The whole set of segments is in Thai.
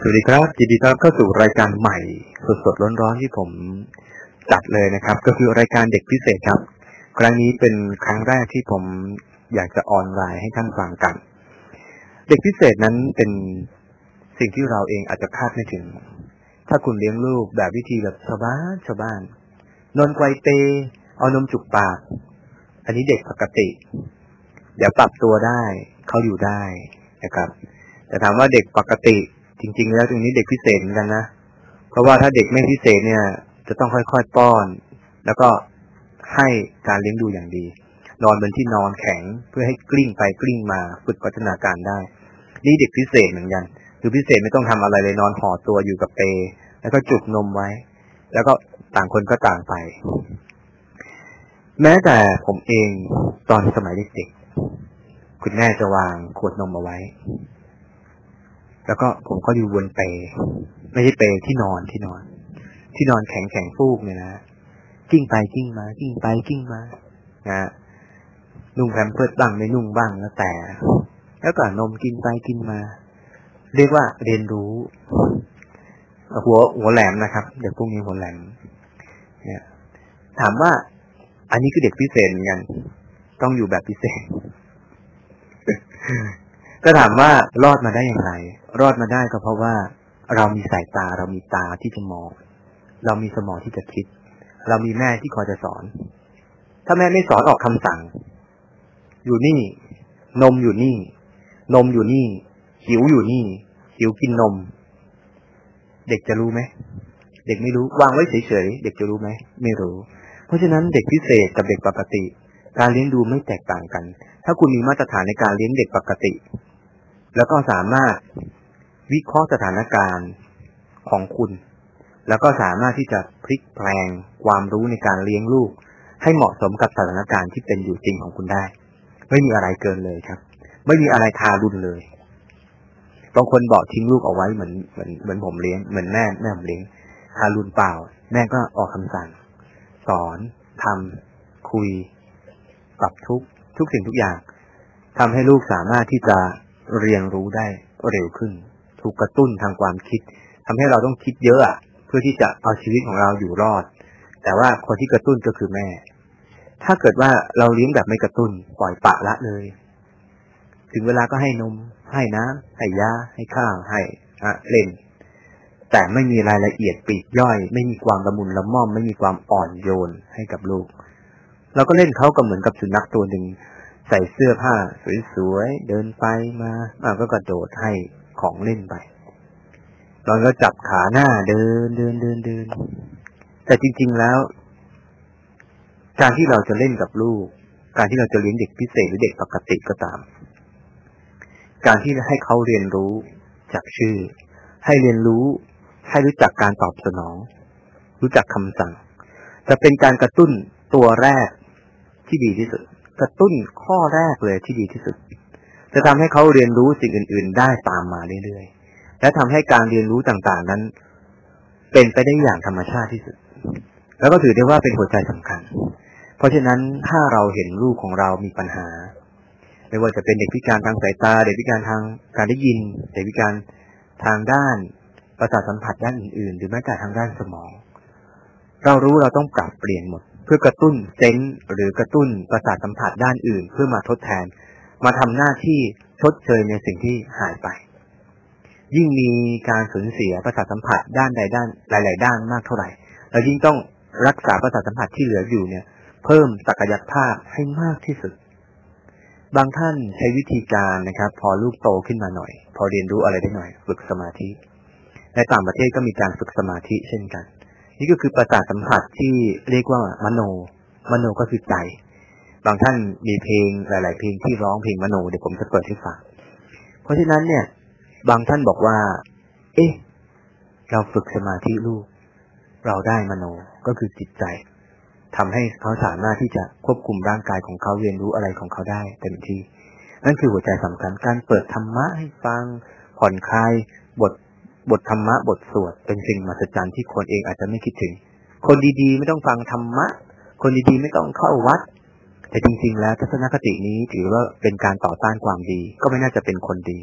สวัสดีครับยินดีต้อนรับเข้าสู่รายการใหม่สดๆร้อนๆที่ผมจัดเลยนะครับ ก็คือรายการเด็กพิเศษครับ ครั้งนี้เป็นครั้งแรกที่ผมอยากจะออนไลน์ให้ท่านฟังกัน เด็กพิเศษนั้นเป็นสิ่งที่เราเองอาจจะคาดไม่ถึง ถ้าคุณเลี้ยงลูกแบบวิธีแบบชาวบ้านชาวบ้าน นอนไกวเปเอานมจุกปาก อันนี้เด็กปกติ เดี๋ยวปรับตัวได้ เขาอยู่ได้นะครับ แต่ถามว่าเด็กปกติ จริง ๆ แล้วตรงนี้เด็กพิเศษเหมือนกันนะ เพราะว่าถ้าเด็กไม่พิเศษเนี่ย จะต้องค่อยๆป้อน แล้วก็ให้การเลี้ยงดูอย่างดี นอนบนที่นอนแข็งเพื่อให้กลิ้งไปกลิ้งมาฝึกพัฒนาการได้ นี่เด็กพิเศษเหมือนกันคือพิเศษไม่ต้องทำอะไรเลยนอนห่อตัวอยู่กับเปแล้วก็จุกนมไว้ แล้วก็ต่างคนก็ต่างไป แม้แต่ผมเองตอนสมัยเด็กๆคุณแม่จะวางขวดนมเอาไว้ แล้วก็ผมก็อยู่บนเปไม่ใช่เปที่นอนที่นอน ที่นอนแข็งแข็งฟูกเนี่ยนะกิ้งไปกิ้งมากิ้งไปกิ้งมานะ นุ่งแพมเพิดบ้างไม่นุ่งบ้างแล้วแต่ แล้วก็นมกินไปกินมา เรียกว่าเรียนรู้ หัวหัวแหลมนะครับ เด็กพวกนี้หัวแหลมเนี่ยถามว่า อันนี้คือเด็กพิเศษเหมือนกันต้องอยู่แบบพิเศษ ก็ถามว่ารอดมาได้อย่างไร รอดมาได้ก็เพราะว่าเรามีสายตาเรามีตาที่จะมอง เรามีสมองที่จะคิด เรามีแม่ที่คอยจะสอน ถ้าแม่ไม่สอนออกคำสั่ง อยู่นี่ นมอยู่นี่ นมอยู่นี่ หิวอยู่นี่ หิวกินนม เด็กจะรู้ไหมเด็กไม่รู้วางไว้เฉยๆเด็กจะรู้ไหมไม่รู้ เพราะฉะนั้นเด็กพิเศษกับเด็กปกติ การเลี้ยงดูไม่แตกต่างกัน ถ้าคุณมีมาตรฐานในการเลี้ยงเด็กปกติ แล้วก็สามารถวิเคราะห์สถานการณ์ของคุณ แล้วก็สามารถที่จะพลิกแปลงความรู้ในการเลี้ยงลูก ให้เหมาะสมกับสถานการณ์ที่เป็นอยู่จริงของคุณได้ ไม่มีอะไรเกินเลยครับ ไม่มีอะไรทารุณเลยบางคนบอกทิ้งลูกเอาไว้เหมือนเหมือนเหมือนผมเลี้ยงเหมือนแม่แม่ผมเลี้ยงทารุณเปล่า แม่ก็ออกคำสั่ง สอนทำคุยปรับทุกทุกสิ่งทุกอย่างทำให้ลูกสามารถที่จะเรียนรู้ได้เร็วขึ้น ถูกกระตุ้นทางความคิดทำให้เราต้องคิดเยอะเพื่อที่จะเอาชีวิตของเราอยู่รอด แต่ว่าคนที่กระตุ้นก็คือแม่ ถ้าเกิดว่าเราเลี้ยงแบบไม่กระตุ้นปล่อยปะละเลย ถึงเวลาก็ให้นม ให้น้ำให้ยาให้ข้าวให้อะเล่น แต่ไม่มีรายละเอียดปีกย่อย ไม่มีความละมุนละม่อม ไม่มีความอ่อนโยนให้กับลูก เราก็เล่นเขาก็เหมือนกับสุนัขตัวหนึ่งใส่เสื้อผ้าสวยๆ เดินไปมาอ่าก็กระโดดให้ของเล่นไปเราก็จับขาหน้าเดินเดินเดินเดิน แต่จริง ๆแล้ว การที่เราจะเล่นกับลูก การที่เราจะเลี้ยงเด็กพิเศษหรือเด็กปกติก็ตาม การที่ให้เขาเรียนรู้จากชื่อ ให้เรียนรู้ ให้รู้จักการตอบสนอง รู้จักคำสั่ง จะเป็นการกระตุ้นตัวแรกที่ดีที่สุด กระตุ้นข้อแรกเลยที่ดีที่สุด จะทำให้เขาเรียนรู้สิ่งอื่น ๆ ได้ตามมาเรื่อยๆ และทำให้การเรียนรู้ต่างๆนั้น เป็นไปได้อย่างธรรมชาติที่สุด แล้วก็ถือได้ว่าเป็นหัวใจสำคัญ เพราะฉะนั้นถ้าเราเห็นลูกของเรามีปัญหา ไม่ว่าจะเป็นเด็กพิการทางสายตา เด็กพิการทางการได้ยิน เด็กพิการทางด้านประสาทสัมผัสด้านอื่นๆ หรือแม้แต่ทางด้านสมอง เรารู้เราต้องปรับเปลี่ยนหมด เพื่อกระตุ้นเซนส์หรือกระตุ้นประสาทสัมผัสด้านอื่น เพื่อมาทดแทน มาทำหน้าที่ชดเชยในสิ่งที่หายไป ยิ่งมีการสูญเสียประสาทสัมผัสด้านใดด้านหลาย ๆ ด้านมากเท่าไหร่เรายิ่งต้องรักษาประสาทสัมผัสที่เหลืออยู่เนี่ย เพิ่มศักยภาพให้มากที่สุด บางท่านใช้วิธีการนะครับ พอลูกโตขึ้นมาหน่อย พอเรียนรู้อะไรได้หน่อย ฝึกสมาธิ ในต่างประเทศก็มีการฝึกสมาธิเช่นกัน นี่ก็คือประสาทสัมผัสที่เรียกว่ามโน มโนก็คือใจ บางท่านมีเพลงหลาย ๆ เพลงที่ร้องเพลงมโนเดี๋ยวผมจะเปิดให้ฟัง เพราะฉะนั้นเนี่ย บางท่านบอกว่า เอ๊ะ เราฝึกสมาธิลูก เราได้มโนก็คือจิตใจ ทำให้เขาสามารถที่จะควบคุมร่างกายของเขาเรียนรู้อะไรของเขาได้เต็มที่ นั่นคือหัวใจสำคัญการเปิดธรรมะให้ฟัง ผ่อนคลายบทบทธรรมะบทสวดเป็นสิ่งมหัศจรรย์ที่คนเองอาจจะไม่คิดถึง คนดีๆ ไม่ต้องฟังธรรมะ คนดีๆ ไม่ต้องเข้าวัด แต่จริง ๆ แล้วทัศนคตินี้ถือว่าเป็นการต่อต้านความดี ก็ไม่น่าจะเป็นคนดี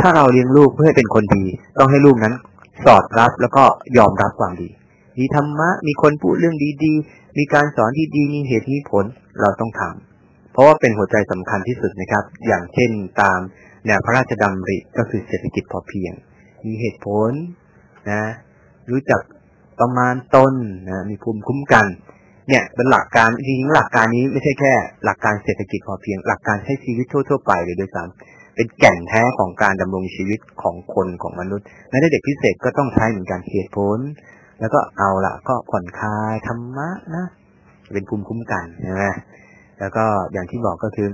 ถ้าเราเลี้ยงลูกเพื่อให้เป็นคนดี ต้องให้ลูกนั้นสอดรับแล้วก็ยอมรับความดี มีธรรมะ มีคนพูดเรื่องดีๆ มีการสอนที่ดีมีเหตุมีผลเราต้องทำเพราะว่าเป็นหัวใจสำคัญที่สุดนะครับ อย่างเช่นตามแนวพระราชดำริก็คือเศรษฐกิจพอเพียง มีเหตุผลนะรู้จักประมาณต้นนะมีภูมิคุ้มกัน เนี่ยเป็นหลักการจริงๆหลักการนี้ไม่ใช่แค่ หลักการเศรษฐกิจพอเพียง หลักการใช้ชีวิตทั่วๆไปเลยด้วยซ้ำเป็นแก่นแท้ของการดำรงชีวิตของคนของมนุษย์แม้แต่เด็กพิเศษก็ต้องใช้เหมือนกันเหตุผล แล้วก็เอาละก็ผ่อนคลายธรรมะนะ เป็นภูมิคุ้มกันใช่ไหมแล้วก็อย่างที่บอกก็คือ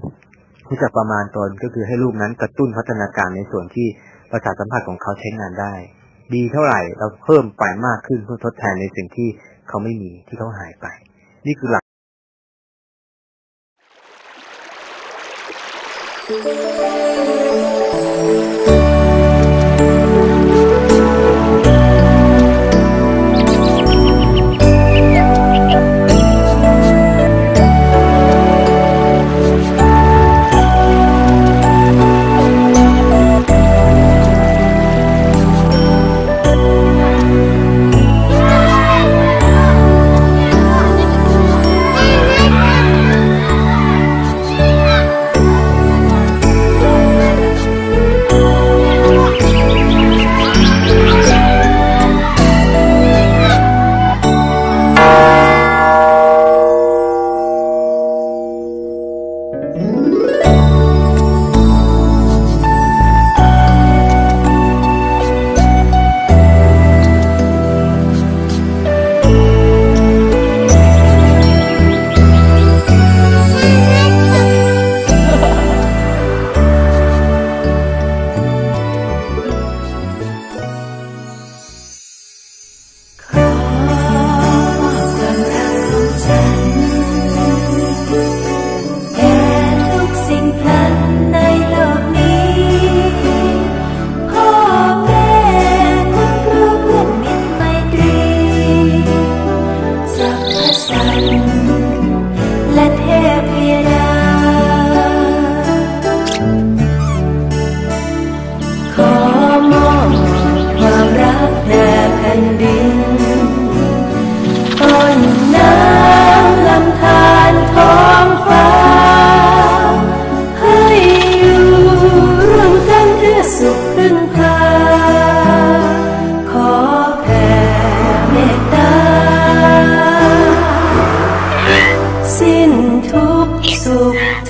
รู้จักประมาณตนก็คือให้ลูกนั้นกระตุ้นพัฒนาการในส่วนที่ประสาทสัมผัสของเขาใช้งานได้ ดีเท่าไหร่เราเพิ่มไปมากขึ้นเพื่อทดแทนในสิ่งที่เขาไม่มีที่เขาหายไป นี่คือหลัก Thank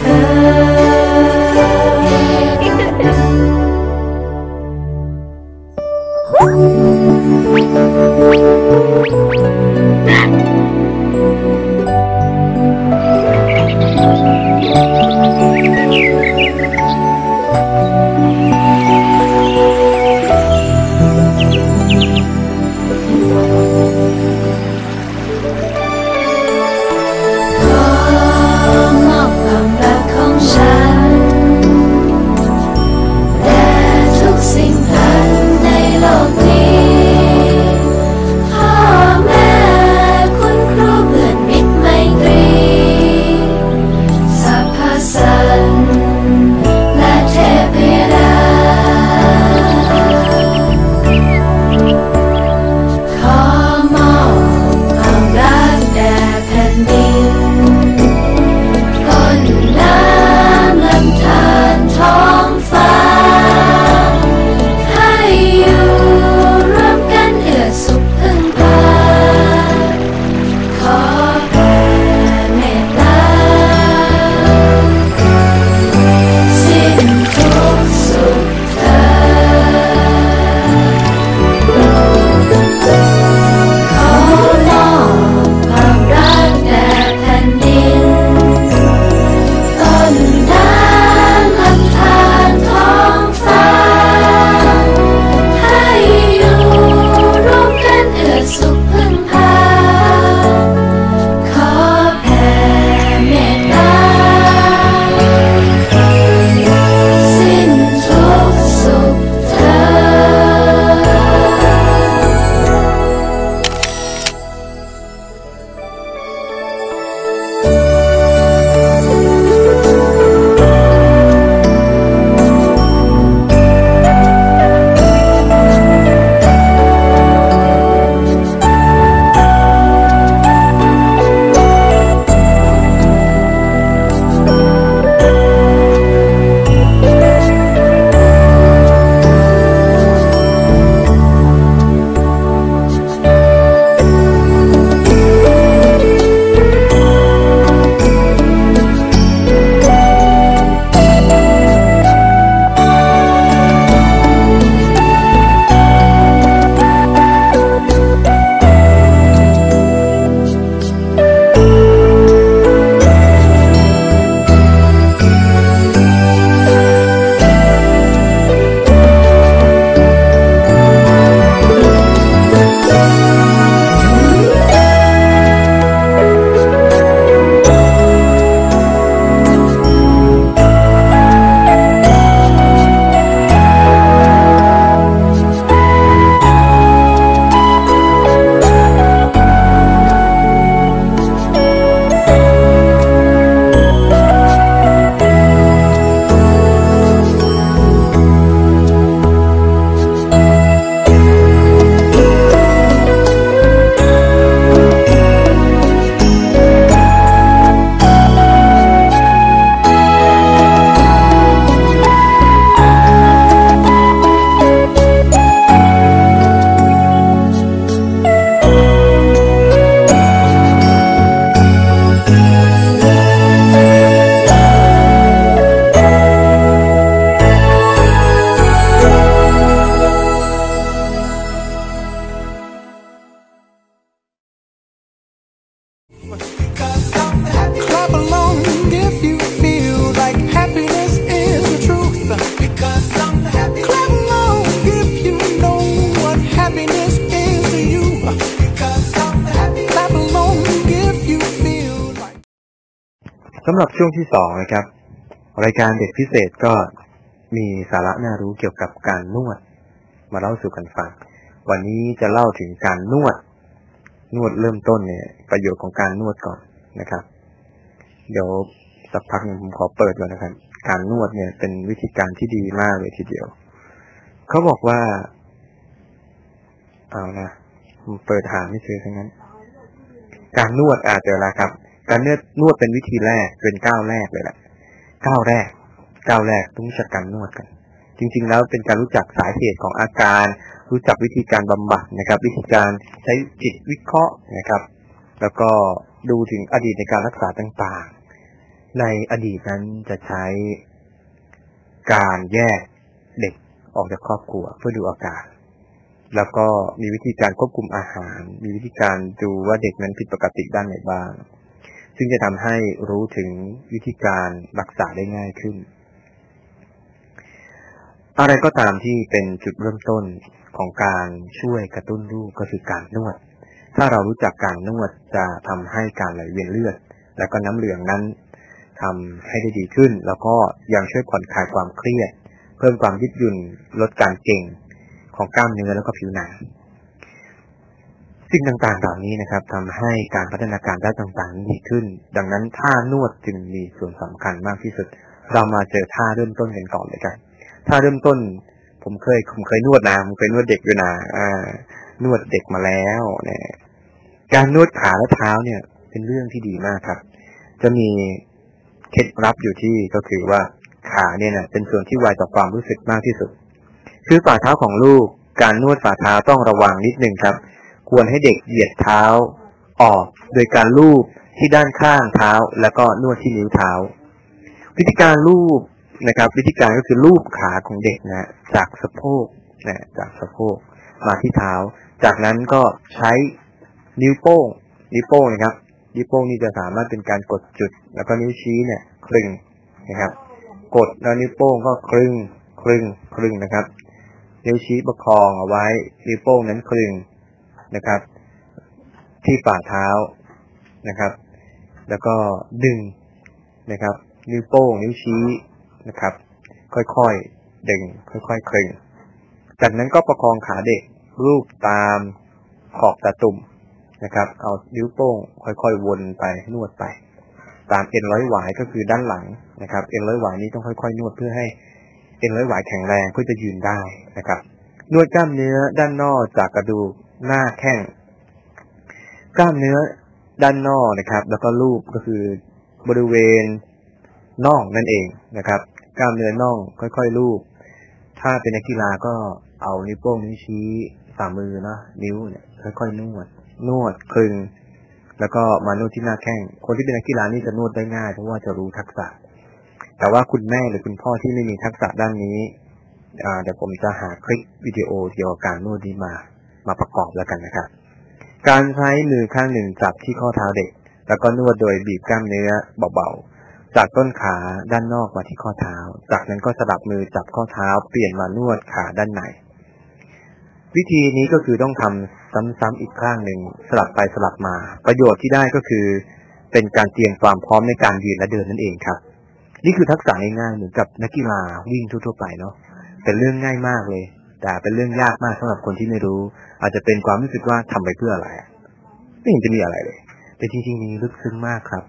Her สำหรับช่วงที่สองนะครับ รายการเด็กพิเศษก็มีสาระน่ารู้เกี่ยวกับการนวด มาเล่าสู่กันฟัง วันนี้จะเล่าถึงการนวด นวดเริ่มต้นเนี่ย ประโยชน์ของการนวดก่อนนะครับ เดี๋ยวสักพักนึงผมขอเปิดก่อนนะครับ การนวดเนี่ยเป็นวิธีการที่ดีมากเลยทีเดียว เขาบอกว่า เอานะผมเปิดหาไม่เจอทั้งนั้น การนวดอาจจะละครับ การเนวดนวดเป็นวิธีแรกเป็นก้าวแรกเลยแหละก้าวแรกก้าวแรกต้องรู้จักการนวดกัน จริง ๆ แล้วเป็นการรู้จักสาเหตุของอาการ รู้จักวิธีการบำบัดนะครับ วิธีการใช้จิตวิเคราะห์นะครับ แล้วก็ดูถึงอดีตในการรักษาต่างๆ ในอดีตนั้นจะใช้การแยกเด็กออกจากครอบครัวเพื่อดูอาการแล้วก็มีวิธีการควบคุมอาหาร มีวิธีการดูว่าเด็กนั้นผิดปกติด้านไหนบ้าง ซึ่งจะทำให้รู้ถึงวิธีการรักษาได้ง่ายขึ้น อะไรก็ตามที่เป็นจุดเริ่มต้นของการช่วยกระตุ้นลูกก็คือการนวด ถ้าเรารู้จักการนวดจะทำให้การไหลเวียนเลือด และก็น้ำเหลืองนั้นทำให้ได้ดีขึ้น แล้วก็ยังช่วยผ่อนคลายความเครียด เพิ่มความยืดหยุ่นลดการเก่งของกล้ามเนื้อแล้วก็ผิวหนัง สิ่งต่างๆเหล่านี้นะครับทำให้การพัฒนาการด้านต่างๆดีขึ้น ดังนั้นท่านวดจึงมีส่วนสำคัญมากที่สุด เรามาเจอท่าเริ่มต้นกันก่อนเลยกันท่าเริ่มต้น ผมเคยผมเคยนวดนะผมเคยนวดเด็กอยู่นะอ่านวดเด็กมาแล้วเนี่ยการนวดขาและเท้าเนี่ย เป็นเรื่องที่ดีมากครับ จะมีเคล็ดลับอยู่ที่ก็คือว่าขาเนี่ยนะเป็นส่วนที่ไวต่อความรู้สึกมากที่สุด คือฝ่าเท้าของลูก การนวดฝ่าเท้าต้องระวังนิดนึงครับ ควรให้เด็กเหยียดเท้า ออกโดยการลูบที่ด้านข้างเท้า แล้วก็นวดที่นิ้วเท้า วิธีการลูบนะครับ วิธีการก็คือลูบขาของเด็กนะจากสะโพกนะจากสะโพกมาที่เท้า จากนั้นก็ใช้นิ้วโป้งนิ้วโป้งนะครับนิ้วโป้งนี่จะสามารถเป็นการกดจุด แล้วก็นิ้วชี้เนี่ยคลึงนะครับ กดแล้วนิ้วโป้งก็คลึงคลึงคลึงนะครับ นิ้วชี้ประคองเอาไว้ นิ้วโป้งนั้นคลึง นะครับ ที่ฝ่าเท้านะครับ แล้วก็ดึงนะครับ นิ้วโป้ง นิ้วชี้นะครับ ค่อยๆดึง ค่อยๆเคลึงจากนั้นก็ประคองขาเด็กรูปตามขอบตาตุ่มนะครับ เอานิ้วโป้ง ค่อยๆวนไปนวดไป ตามเอ็นร้อยหวายก็คือด้านหลังนะครับเอ็นร้อยหวายนี้ต้องค่อยๆนวดเพื่อให้เอ็นร้อยหวายแข็งแรงเพื่อจะยืนได้นะครับนวดกล้ามเนื้อด้านนอกจากกระดูก หน้าแข้งกล้ามเนื้อด้านนอกนะครับ แล้วก็รูปก็คือบริเวณน่องนั่นเองนะครับ กล้ามเนื้อน่องค่อยๆลูบถ้าเป็นนักกีฬาก็เอานิ้วโป้งนิ้วชี้ฝ่ามือนะนิ้วเนี่ยค่อยๆนวด นวดคลึง แล้วก็มานวดที่หน้าแข้ง คนที่เป็นนักกีฬานี่จะนวดได้ง่ายเพราะว่าจะรู้ทักษะ แต่ว่าคุณแม่หรือคุณพ่อที่ไม่มีทักษะด้านนี้เดี๋ยวผมจะหาคลิปวิดีโอเกี่ยวกับการนวดนี้มา มาประกอบแล้วกันนะครับ การใช้มือข้างหนึ่งจับที่ข้อเท้าเด็ก แล้วก็นวดโดยบีบกล้ามเนื้อเบาๆ จากต้นขาด้านนอกมาที่ข้อเท้า จากนั้นก็สลับมือจับข้อเท้าเปลี่ยนมานวดขาด้านใน วิธีนี้ก็คือต้องทำซ้ำๆอีกข้างหนึ่งสลับไปสลับมา ประโยชน์ที่ได้ก็คือ เป็นการเตรียมความพร้อมในการยืนและเดินนั่นเองครับ นี่คือทักษะง่ายๆเหมือนกับนักกีฬาวิ่งทั่วๆไปเนาะเป็นเรื่องง่ายมากเลย แต่เป็นเรื่องยากมากสำหรับคนที่ไม่รู้ อาจจะเป็นความรู้สึกว่าทำไปเพื่ออะไรไม่เห็นจะมีอะไรเลยแต่จริงๆนี้ลึกซึ้งมากครับ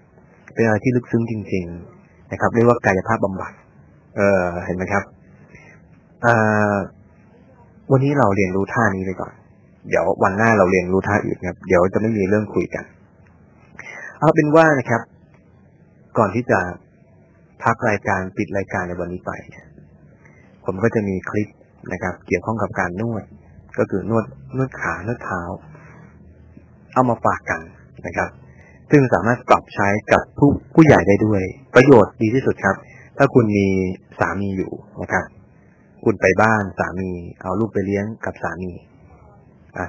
เป็นอะไรที่ลึกซึ้งจริง ๆ นะครับ เรียกว่ากายภาพบำบัด เออเห็นไหมครับวันนี้เราเรียนรู้ท่านี้ไปก่อน เดี๋ยววันหน้าเราเรียนรู้ท่าอื่นครับ เดี๋ยวจะไม่มีเรื่องคุยกัน เอาเป็นว่านะครับ ก่อนที่จะพักรายการปิดรายการในวันนี้ไป ผมก็จะมีคลิป นะครับ เกี่ยวข้องกับการนวด ก็คือนวดนวดขานวดเท้า เอามาฝากกันนะครับ ซึ่งสามารถปรับใช้กับผู้ผู้ใหญ่ได้ด้วย ประโยชน์ดีที่สุดครับ ถ้าคุณมีสามีอยู่นะครับ คุณไปบ้านสามี เอาลูกไปเลี้ยงกับสามี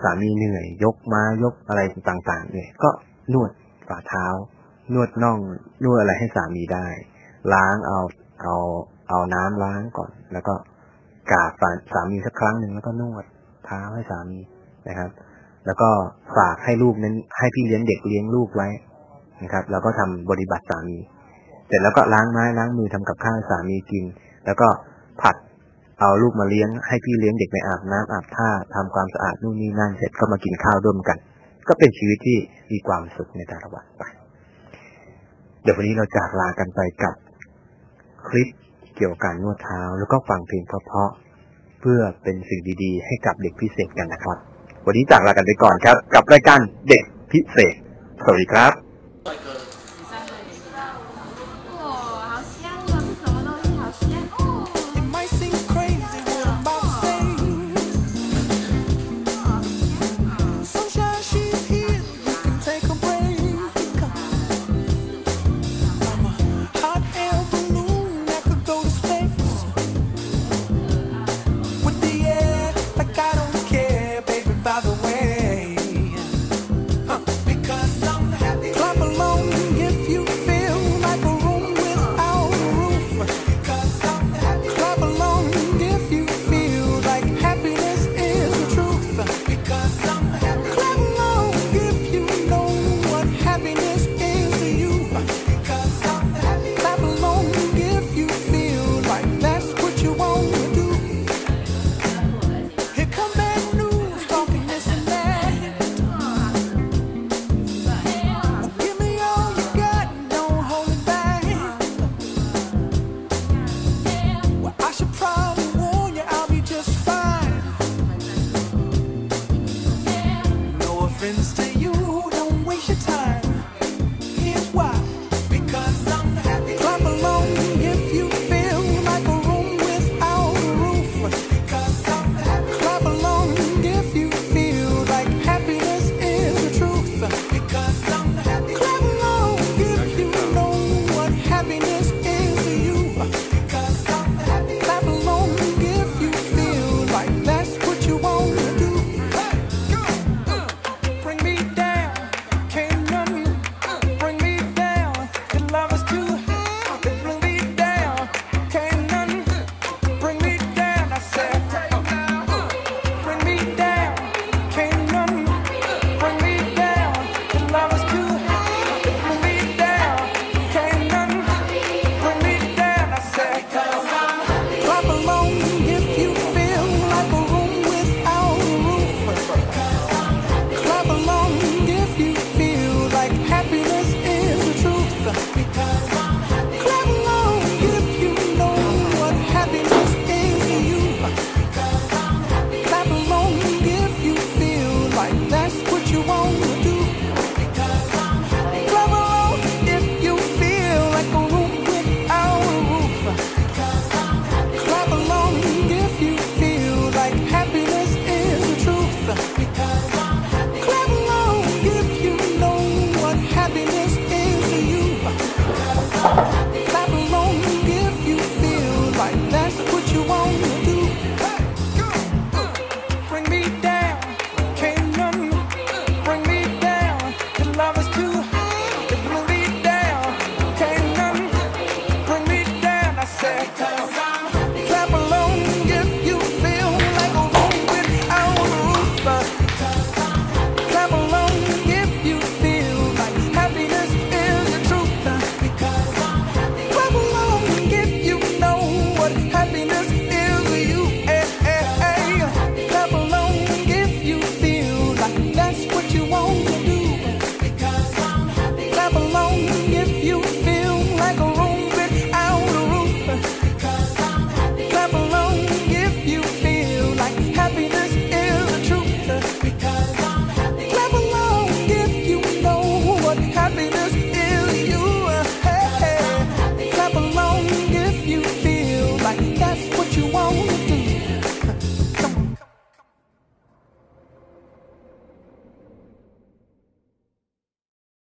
สามีเหนื่อย ยกมายกอะไรต่างๆเนี่ยก็นวดฝ่าเท้า นวดน่องนวดอะไรให้สามีได้ ล้างเอาเอาเอาน้ำล้างก่อน แล้วก็ กราบสามีสักครั้งหนึ่งแล้วก็นวดเท้าให้สามีนะครับ แล้วก็ฝากให้ลูกนั้น ให้พี่เลี้ยงเด็กเลี้ยงลูกไว้นะครับ แล้วก็ทำบริบัติสามี เสร็จแล้วก็ล้างไม้ล้างมือทำกับข้าวสามีกิน แล้วก็ผัดเอาลูกมาเลี้ยงให้พี่เลี้ยงเด็กไปอาบน้ำอาบท่าทำความสะอาดนู่นนี่นั่นเสร็จก็มากินข้าวร่วมกัน ก็เป็นชีวิตที่มีความสุขในแต่ละวันไป เดี๋ยววันนี้เราจากลากันไปกับคลิป เกี่ยวกับการนวดเท้า แล้วก็ฟังเพลงเพราะๆเพื่อเป็นสิ่งดีๆ ให้กับเด็กพิเศษกันนะครับ วันนี้จากลากันไปก่อนครับ กับรายการเด็กพิเศษ สวัสดีครับ